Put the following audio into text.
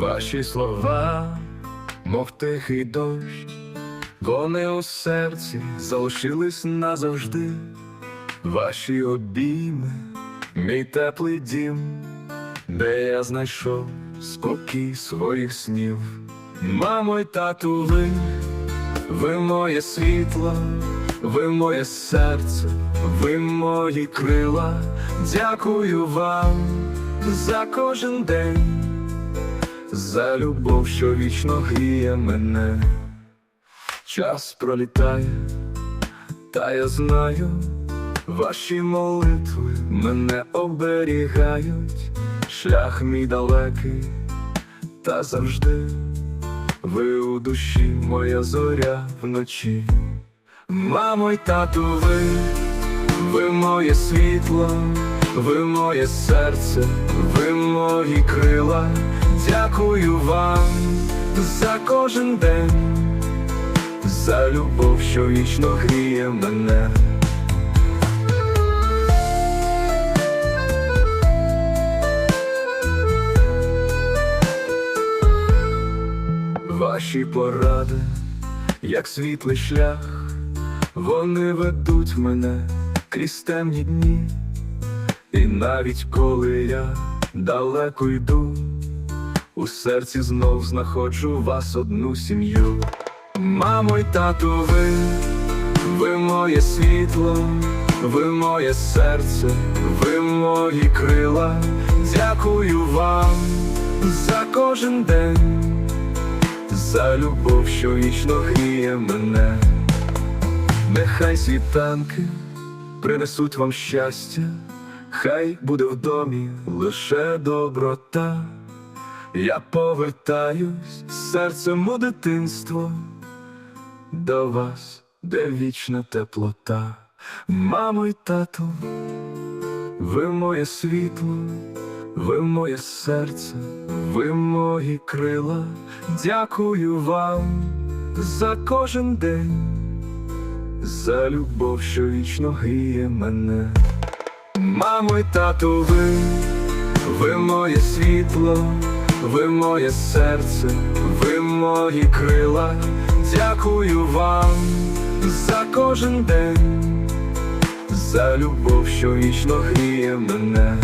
Ваші слова, мов тихий дощ, вони у серці залишились назавжди. Ваші обійми, мій теплий дім, де я знайшов спокій своїх снів. Мамо й тату, ви, ви моє світло, ви моє серце, ви мої крила. Дякую вам за кожен день, за любов, що вічно гріє мене. Час пролітає, та я знаю, ваші молитви мене оберігають, шлях мій далекий, та завжди ви у душі, моя зоря вночі. Мамо й тату, ви, ви моє світло, ви моє серце, ви мої крила. Дякую вам за кожен день за любов, що вічно гріє мене. Ваші поради, як світлий шлях, вони ведуть мене крізь темні дні, і навіть коли я далеко йду, у серці знов знаходжу вас одну сім'ю. Мамо й тату, ви, ви моє світло, ви моє серце, ви мої крила. Дякую вам за кожен день, за любов, що вічно гріє мене. Нехай світанки принесуть вам щастя, хай буде в домі лише доброта. Я повертаюсь серцем у дитинство до вас, де вічна теплота. Мамо й тату, ви моє світло, ви моє серце, ви мої крила. Дякую вам за кожен день, за любов, що вічно гріє мене. Мамо й тату, ви, ви моє світло, ви моє серце, ви мої крила. Дякую вам за кожен день, за любов, що вічно гріє мене.